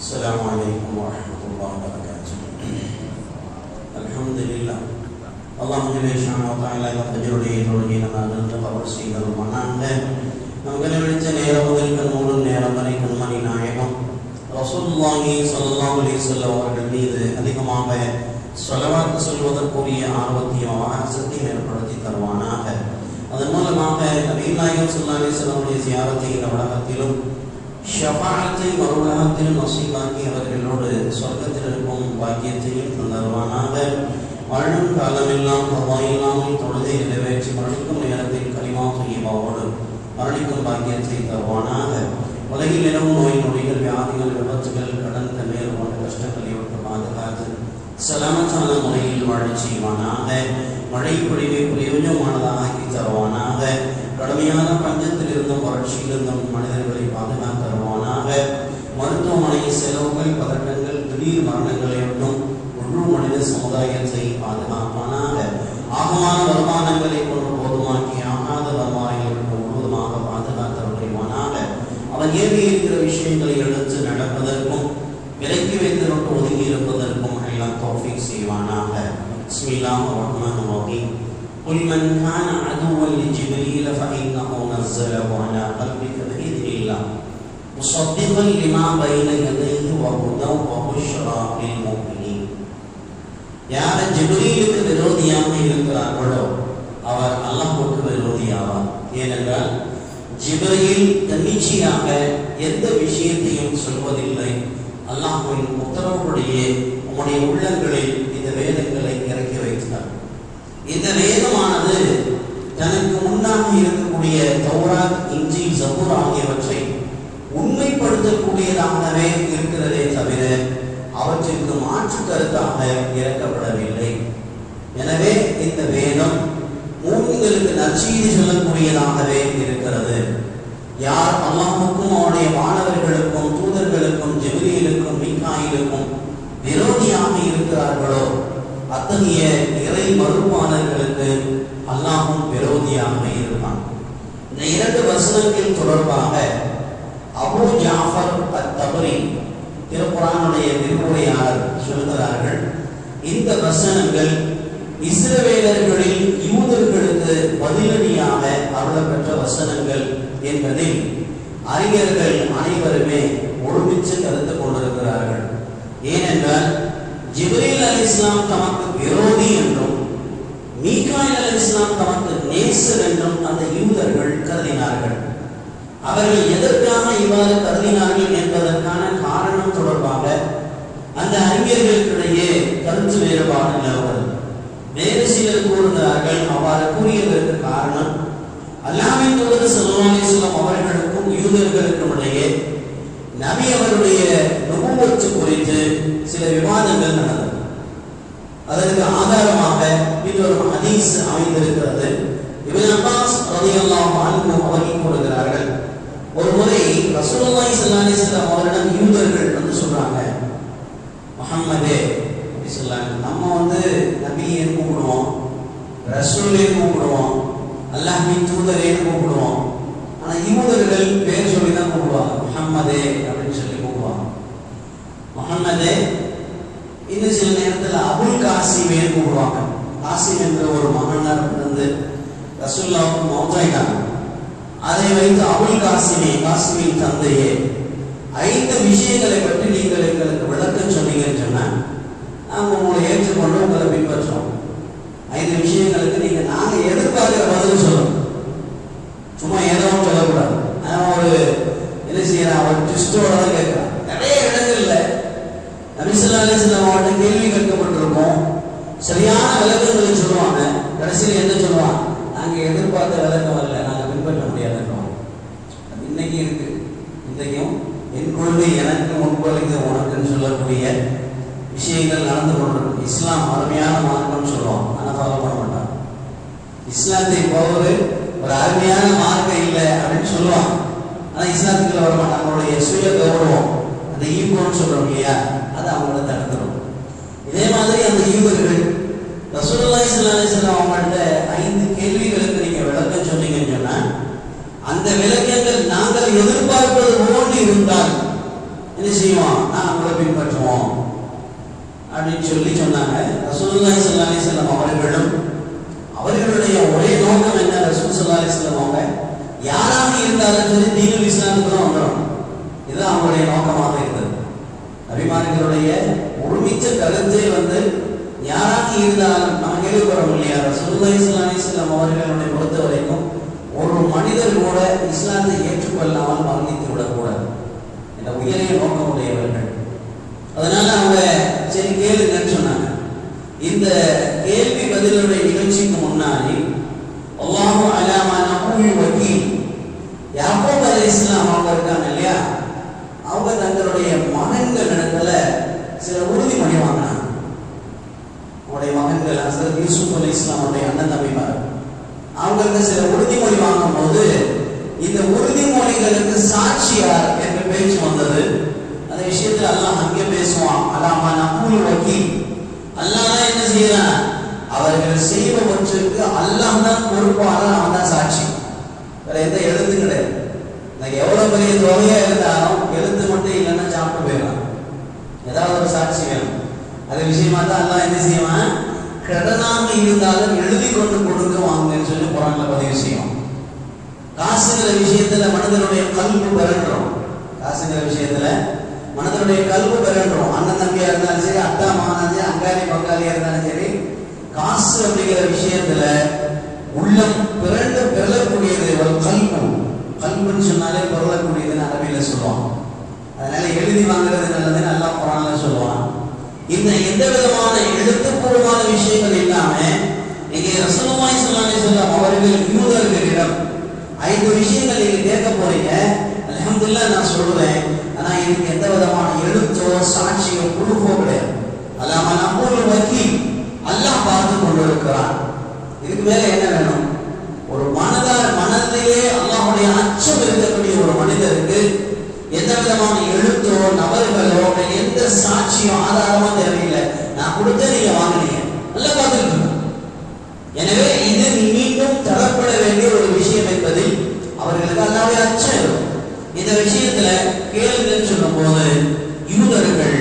السلام عليكم ورحمة الله وبركاته الحمد لله அல்லாஹ் தாயால இந்த ஃபஜ்ருடைய தொழுகை நம்ம நின்று கவர் செய்தருமானாங்க நமக்கு நினைச்ச நேரம் முதல் கண்மூடு நேரம் வரை கண்மணி நாயகம் ரசூலுல்லாஹி ஸல்லல்லாஹு அலைஹி வஸல்லம் அவர்கள் மீது அதிகமாக ஸலவாத் சொல்வதற்குரிய ஆர்வத்தையும் ஆசத்தையும் ஏற்படுத்தி தருவானாக அதன் மூலமாக நபீ நாயகம் ஸல்லல்லாஹு அலைஹி வஸல்லமுடைய சியாரத்தை இந்த உலகத்திலும் ஷஃபாஅத்தை மறுலகத்தில் நசீபாக்கி அவர்களோடு சொர்க்கத்தில் இருக்கும் பாக்கியத்தையும் தந்தருவானாக. வாழும் காலமெல்லாம் பவாயில்லாமல் தொழுதை நிறைவேற்றி மரணிக்கும் நேரத்தில் கலிமா செய்யவாவோடு மரணிக்கும் பாக்கியத்தை தருவானாக. உலகில் நிலவும் நோய் நொடிகள் வியாதிகள் விபத்துகள் கடன் தண்ணீர் போன்ற கஷ்டங்களை விட்டு பாதுகாத்து சலாமத்தான முறையில் வாழ செய்வானாக. மழை பொழிவை பிரயோஜனமானதாக ஆக்கி தருவானாக. கடுமையான பஞ்சத்தில் இருந்தும் வறட்சியிலிருந்தும் மனிதர்களை பாதுகாத்து மருத்துவமனை செலவுகள் பதட்டங்கள் திடீர் மரணங்களை விட்டும் முழு மனித சமுதாயத்தை பாதுகாப்பானாக ஆகமான வருமானங்களை கொண்டு போதுமாக்கி ஆகாத வருமானங்களை விட்டு முழுவதுமாக பாதுகாத்து வருவானாக அவன் ஏறி இருக்கிற விஷயங்களை எடுத்து நடப்பதற்கும் விலக்கி வைத்து ஒதுங்கி இருப்பதற்கும் எல்லாம் தௌஃபீக் செய்வானாக பிஸ்மில்லாஹ் ரஹ்மான் ரஹீம் قل من كان عدوا لجبريل فإنه نزله على قلبك بإذن الله مصدقا لما بين يديه وهدى وبشرى للمؤمنين யார் ஜிப்ரீலுக்கு விரோதியாக இருக்கிறார்களோ அவர் அல்லாஹ்வுக்கு விரோதியாவார் ஏனென்றால் ஜிப்ரீல் தன்னிச்சையாக எந்த விஷயத்தையும் சொல்வதில்லை அல்லாஹ்வின் உத்தரவுடைய உம்முடைய உள்ளங்களில் இந்த வேதங்களை இறக்கி வைத்தார் இந்த வேதமானது தனக்கு முன்னாக இருக்கக்கூடிய தௌராத் இஞ்சி ஜபூர் ஆகியவற்றை உண்மைப்படுத்தக்கூடியதாகவே இருக்கிறதே தவிர அவற்றிற்கு மாற்று கருத்தாக இறக்கப்படவில்லை. எனவே இந்த வேதம் மூமின்களுக்கு நற்செய்தி சொல்லக்கூடியதாகவே இருக்கிறது. யார் அல்லாஹுக்கும் அவனுடைய மாணவர்களுக்கும் தூதர்களுக்கும் ஜெபிரியிலுக்கும் மீகாயிலுக்கும் விரோதியாக இருக்கிறார்களோ அத்தகைய இறை மறுப்பாளர்களுக்கு அல்லாஹும் விரோதியாக இருப்பான். இந்த இரண்டு வசனங்கள் தொடர்பாக அபு ஜாஃபர் அத்தபரி திருக்குறானுடைய விரிவுரையாளர் சொல்கிறார்கள் இந்த வசனங்கள் இஸ்ரவேலர்களில் யூதர்களுக்கு பதிலடியாக அருளப்பெற்ற வசனங்கள் என்பதில் அறிஞர்கள் அனைவருமே ஒருமிச்சு கருத்து கொண்டிருக்கிறார்கள். ஏனென்றால் ஜிப்ரீல் அலி இஸ்லாம் தமக்கு விரோதி என்றும் மீகாயில் அலி இஸ்லாம் தமக்கு நேசர் என்றும் அந்த அவர்கள் எதற்காக இவ்வாறு கருதினார்கள் என்பதற்கான காரணம் தொடர்பாக அந்த அறிஞர்களுக்கிடையே கருத்து வேறுபாடு நிலவுகிறது. வேறு சிலர் கூறுகிறார்கள் அவ்வாறு கூறியதற்கு காரணம் அல்லாமின் தூதர் செல்லம் அவர்களுக்கும் யூதர்களுக்கும் இடையே நபி அவருடைய நுபுவத்து குறித்து சில விவாதங்கள் நடந்தது. அதற்கு ஆதாரமாக இன்னொரு ஹதீஸ் அமைந்திருக்கிறது. ரசூலுல்லாஹி ஸல்லல்லாஹு அலைஹி வஸல்லம் அவரிடம் யூதர்கள் வந்து சொல்றாங்க முஹம்மதே அப்படி சொல்றாங்க நம்ம வந்து நபியை கூப்பிடுவோம் ரசூலே கூப்பிடுவோம் அல்லாஹ்வின் தூதரே கூப்பிடுவோம் ஆனா யூதர்கள் பேர் சொல்லி தான் கூப்பிடுவாங்க முஹம்மதே அப்படின்னு சொல்லி கூப்பிடுவாங்க முஹம்மதே இன்னும் சில நேரத்தில் அபுல் காசிமே கூப்பிடுவாங்க காசிம் என்ற ஒரு மகனார் வந்து ரசூல்லாவுக்கு மௌத்தாயிட்டாங்க அதை வைத்து அபுல் காசிமே காசிமின் தந்தையே. ஐந்து விஷயங்களை பற்றி நீங்கள் எங்களுக்கு விளக்க சொன்னீங்கன்னு சொன்னா நாங்கள் உங்களை ஏற்றுக்கொண்டு உங்களை பின்பற்றோம் ஐந்து விஷயங்களுக்கு நீங்க நாங்க எதிர்பார்க்கிற பதில் சொல்லணும் சும்மா ஏதோ ஒன்று சொல்லக்கூடாது நான் ஒரு என்ன செய்யறேன் அவர் ட்விஸ்டோட தான் கேட்கிறேன் நிறைய இடங்கள்ல நபிசல்லா அலிஸ்லாம் அவர்கிட்ட கேள்வி கேட்கப்பட்டிருக்கோம் சரியான விளக்கங்களை சொல்லுவாங்க கடைசியில் என்ன சொல்லுவாங்க நாங்க எதிர்பார்த்த விளக்கம் வரல நாங்க பின்பற்ற முடியாதுன்றோம் அது இன்னைக்கு இருக்கு இன்றைக்கும் என் கொள்கை எனக்கு முன்பளிக்க உனக்குன்னு சொல்லக்கூடிய விஷயங்கள் நடந்து கொண்டிருக்கும் இஸ்லாம் அருமையான மார்க்கம்னு சொல்லுவோம் ஆனால் ஃபாலோ பண்ண மாட்டாங்க இஸ்லாத்தை போவது ஒரு அருமையான மார்க்கம் இல்லை அப்படின்னு சொல்லுவாங்க ஆனா இஸ்லாத்துக்குள்ள நம்மளுடைய சுய கௌரவம் அந்த ஈகோன்னு சொல்றோம் இல்லையா? அது அவங்கள தடுத்துரும். இதே மாதிரி அந்த யூதர்கள் ரசூல்லாய் சிலாசன் அவங்கள்ட்ட ஐந்து கேள்விகளுக்கு நீங்க விளக்கம் சொன்னீங்கன்னு சொன்னா அந்த விளக்கங்கள் நாங்கள் எதிர்பார்ப்பது போன்று இருந்தால் என்ன செய்வோம்? நான் உங்களை பின்பற்றுவோம். அப்படின்னு சொல்லி சொன்னாங்க. ரசூல்லாய் சிலாசன் அவர்களும் அவர்களுடைய ஒரே நோக்கம் என்ன? ரசூல் சிலாசன் அவங்க யாராக இருந்தாலும் சரி தீனுல் இஸ்லாமுக்கு தான் வந்துடும் இதுதான் அவங்களுடைய நோக்கமாக இருந்தது. அபிமானிகளுடைய ஒருமிச்ச கருத்தை வந்து யாராக இருந்தாலும் நம்ம கேள்விப்படுறோம் இல்லையா? ரசூலுல்லாஹி இஸ்லாமி இஸ்லாம் வஸல்லம் அவர்களுடைய பொறுத்த வரைக்கும் ஒரு மனிதர் கூட இஸ்லாத்தை ஏற்றுக்கொள்ளாமல் மரணித்து விடக்கூடாது. இந்த உயரிய நோக்கம் உடையவர்கள். அதனால அவங்க சரி கேளுங்கன்னு சொன்னாங்க. இந்த கேள்வி பதிலுடைய நிகழ்ச்சிக்கு முன்னாடி அல்லாஹு அலாமா நபுல் வக்கீல் யாக்கோப் அலை இஸ்லாம் அவங்க இருக்காங்க இல்லையா? அவங்க தங்களுடைய மகன்கள் இடத்துல சில உறுதிமொழி வாங்கினாங்க. அவருடைய மகன்கள் ஹசரத் யூசுப் அலை இஸ்லாமுடைய அண்ணன் தம்பிமார் அவங்க சில உறுதிமொழி வாங்கும் போது இந்த உறுதிமொழிகளுக்கு சாட்சியார் என்று பேச்சு வந்தது. அந்த விஷயத்துல அல்லாஹ் அங்கே பேசுவான். அல்லாமா நபுல் வக்கீல். அல்லாஹ் என்ன செய்யறான்? அவர்கள் செய்பவற்றுக்கு அல்லாஹ் தான் பொறுப்பாளர் அவன் தான் சாட்சி. வேற எந்த எழுத்து கிடையாது. எனக்கு எவ்வளோ பெரிய தொகையா இருந்தாலும் எழுத்து மட்டும் இல்லைன்னா சாப்பிட்டு போயிடலாம். ஏதாவது ஒரு சாட்சி வேணும். அது விஷயமா தான் எல்லாம் என்ன செய்வான்? கடனாக இருந்தாலும் எழுதி கொண்டு கொடுக்க வாங்கன்னு சொல்லி குரான்ல பதிவு செய்யும். காசுங்கிற விஷயத்துல மனிதனுடைய கல்வி பெறன்றோம் காசுங்கிற விஷயத்துல மனதனுடைய கல்வி பெறன்றோம் அண்ணன் தம்பியா இருந்தாலும் சரி அத்தா மகனாலும் சரி அங்காளி பங்காளியா இருந்தாலும் சரி காசு அப்படிங்கிற விஷயத்துல உள்ளம் பிறண்டு பெறக்கூடியது கல்புன்னு சொன்னாலே பொருளக்கூடியதுன்னு அரபியில் சொல்லுவான் அதனால எழுதி வாங்குறது நல்லது நல்லா குரான்ல சொல்லுவான் இந்த எந்த விதமான எழுத்துப்பூர்வமான விஷயங்கள் இல்லாம இங்கே ரசனமாய் ஸல்லல்லாஹு அலைஹி அவர்கள் யூதர்களிடம் ஐந்து விஷயங்கள் நீங்க கேட்க போறீங்க. அலமதுல்லா நான் சொல்றேன் ஆனா இதுக்கு எந்த விதமான எழுத்தோ சாட்சியோ குழுக்கோ கிடையாது அல்லாம நம்பூர் வக்கீல் அல்லாஹ் பார்த்து கொண்டிருக்கிறான் இதுக்கு மேல என்ன வேணும் ஒரு மனதார மனதிலே அல்லாஹ்வுடைய அச்சம் இருக்கக்கூடிய ஒரு மனிதருக்கு எந்த விதமான எழுத்தோ நபர்களோ எந்த சாட்சியம் ஆதாரமா தேவையில்லை. நான் கொடுத்த நீங்க வாங்கினீங்க. நல்லா எனவே இது மீண்டும் தரப்பட வேண்டிய ஒரு விஷயம் என்பதில் அவர்களுக்கு அல்லாவே அச்சம் இந்த விஷயத்துல கேளுங்கன்னு சொல்லும் போது யூதர்கள்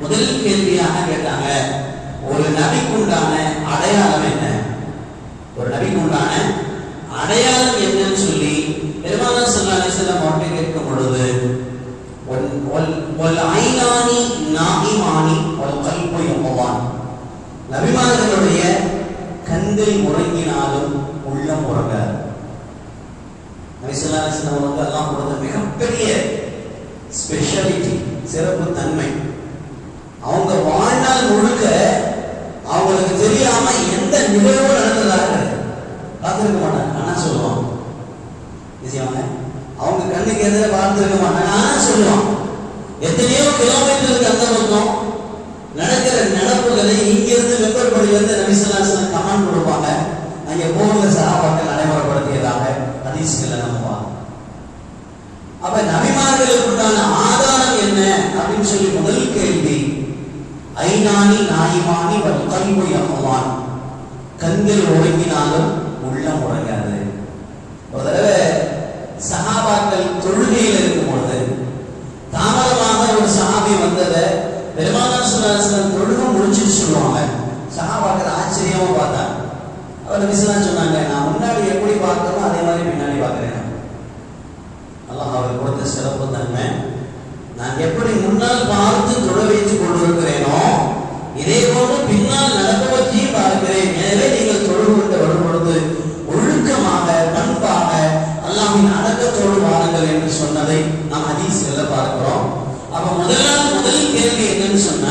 முதல் கேள்வியாக கேட்டாங்க ஒரு நபிக்குண்டான அடையாளம் என்ன? ஒரு நபிக்குண்டான அடையாளம் என்னன்னு சொல்லி பெருமானா சல்லா அலிஸ்லாம் அவர்கிட்ட கேட்கும் பொழுது ஒல்- ஒல் நபிமார்களுடைய கண்கள் உறங்கினாலும் உள்ளம் உறங்காது நபிசல்லா வந்து அல்லாஹ் கொடுத்த மிகப்பெரிய ஸ்பெஷாலிட்டி சிறப்பு தன்மை. அவங்க வாழ்நாள் முழுக்க அவங்களுக்கு தெரியாம எந்த நிகழ்வு நடந்ததாக பார்த்துருக்க மாட்டாங்க. ஆனா சொல்லுவாங்க. நிச்சயமாக அவங்க கண்ணுக்கு எதிர பார்த்துருக்க மாட்டாங்க. ஆனா சொல்லுவாங்க. எத்தனையோ கிலோமீட்டருக்கு அந்த பக்கம். நடக்கிற நடப்புகளை இங்கிருந்து வெப்பற்படியிலிருந்து நபிசல்லாசன் கமான் கொடுப்பாங்க. அங்க போகிற சகாபாக்கள் நடைமுறைப்படுத்தியதாக ஹதீஸ்களை நம்ம பார்க்கணும் அப்ப நபிமார்களுக்கு உண்டான ஆதாரம் என்ன அப்படின்னு சொல்லி முதல் கேள்வி ஐநானி நாயிமானி வல் கல்வி அம்மான் கண்கள் உறங்கினாலும் உள்ளம் உறங்காது. ஒரு தடவை சகாபாக்கள் தொழுகையில் இருக்கும் பொழுது தாமதமாக ஒரு சஹாபி வந்ததை பெருமானார் சுல்லாஸ்லம் தொழுகை சொல்லுவாங்க சஹாபாக்கள் ஆச்சரியமா பார்த்தாங்க அவர் நபிசலாம் சொன்னாங்க நான் முன்னாடி எப்படி பார்த்தோமோ அதே மாதிரி பின்னாடி பார்க்குறேன் அல்லாஹ் அவர் கொடுத்த சிறப்பு தன்மை நான் எப்படி முன்னால் பார்த்து தொழ வைத்துக் கொண்டிருக்கிறேனோ இதே போன்று பின்னால் நடப்பவற்றையும் பார்க்க எனவே நீங்கள் தொழு கொண்டு வரும் பொழுது ஒழுக்கமாக பண்பாக அல்லாஹ்வின் அடக்கத்தோடு வாருங்கள் என்று சொன்னதை நாம் ஹதீஸ்ல பார்க்கிறோம் அப்ப முதலாம் முதல் கேள்வி என்னன்னு சொன்ன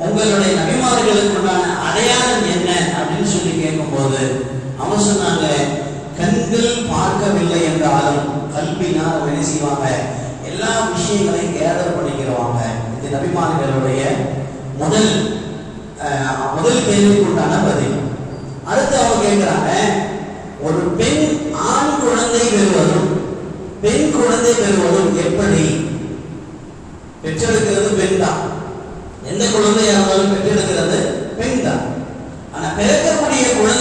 உங்களுடைய நபிமார்களுக்கு உண்டான அடையாளம் என்ன அப்படின்னு சொல்லி கேட்கும்போது அவங்க சொன்னாங்க கண்கள் பார்க்கவில்லை என்றாலும் கல்வினால் அவங்க என்ன செய்வாங்க? எல்லா விஷயங்களையும் கேதர் பண்ணிக்கிறவாங்க. இது நபிமார்களுடைய முதல் முதல் கேள்விக்கு உண்டான பதில். அடுத்து அவங்க கேட்கிறாங்க ஒரு பெண் ஆண் குழந்தை பெறுவதும் பெண் குழந்தை பெறுவதும் எப்படி? பெற்றெடுக்கிறது பெண் தான் எந்த குழந்தையாக இருந்தாலும் பெற்றெடுக்கிறது பெண் தான் ஆனா பிறக்கக்கூடிய குழந்தை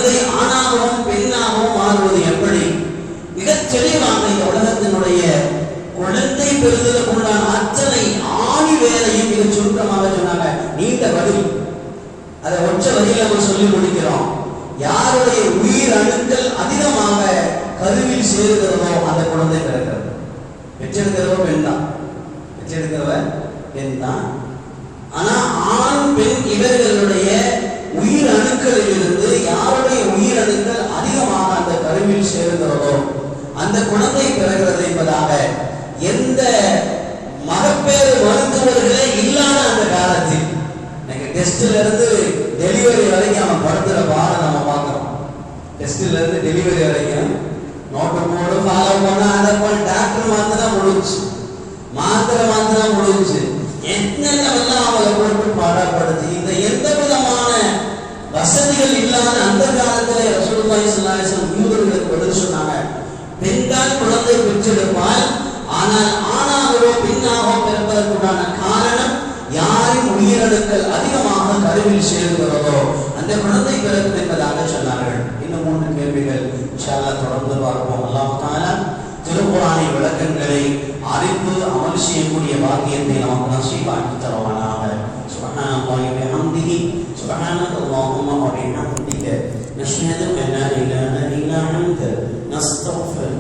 பெறுவதற்கு உண்டான அச்சனை ஆணி வேலையும் மிக சுருக்கமாக சொன்னாங்க. நீண்ட வரி. அதை ஒற்ற வரியில் நம்ம சொல்லி முடிக்கிறோம். யாருடைய உயிர் அணுக்கள் அதிகமாக கருவில் சேருகிறதோ அந்த குழந்தை பிறக்கிறது. பெற்றெடுக்கிறவோ பெண் தான். பெற்றெடுக்கிறவர் பெண் தான். ஆனா ஆண் பெண் இவர்களுடைய உயிர் அணுக்களிலிருந்து யாருடைய உயிர் அணுக்கள் அதிகமாக அந்த கருவில் சேருகிறதோ அந்த குழந்தை பிறகிறது என்பதாக எந்த மகப்பேறு மருத்துவர்களே இல்லாத அந்த காலத்தில். இன்னைக்கு டெஸ்ட்ல இருந்து டெலிவரி வரைக்கும் அவன் படுத்துற பாட நம்ம பார்க்கிறோம். டெஸ்ட்ல இருந்து டெலிவரி வரைக்கும் நோட்டு போடு ஃபாலோ பண்ண அதை பண்ண டாக்டர் மாத்திரா முடிஞ்சு. மாத்திரை மாத்திரம் முடிஞ்சு. என்னென்னவெல்லாம் அவளை போட்டு பாடப்படுத்தி இந்த எந்த விதமான வசதிகள் இல்லாத அந்த காலத்துல ரசூலுல்லாஹி ஸல்லல்லாஹு அலைஹி வஸல்லம் யூதர்களுக்கு பதில் சொன்னாங்க. பெண்தான் குழந்தை பெற்றெடுப்பால் ஆனால் ஆணாகவோ பெண்ணாகவோ பிறப்பதற்குண்டான காரணம் யாரின் உயிரணுக்கள் அதிகமாக கருவில் சேர்கிறதோ அந்த குழந்தை பிறக்கும் என்பதாக சொன்னார்கள் இன்னும் மூன்று கேள்விகள் இன்ஷா அல்லாஹ் தொடர்ந்து பார்ப்போம் அல்லாஹ் தஆலா திருக்குறானை விளக்கங்களை அறிந்து அமல் செய்யக்கூடிய பாக்கியத்தை நமக்கு நசீபாக்கி தருவானாக سبحان الله وبحمده سبحانك اللهم وبحمدك نشهد ان لا اله الا انت نستغفرك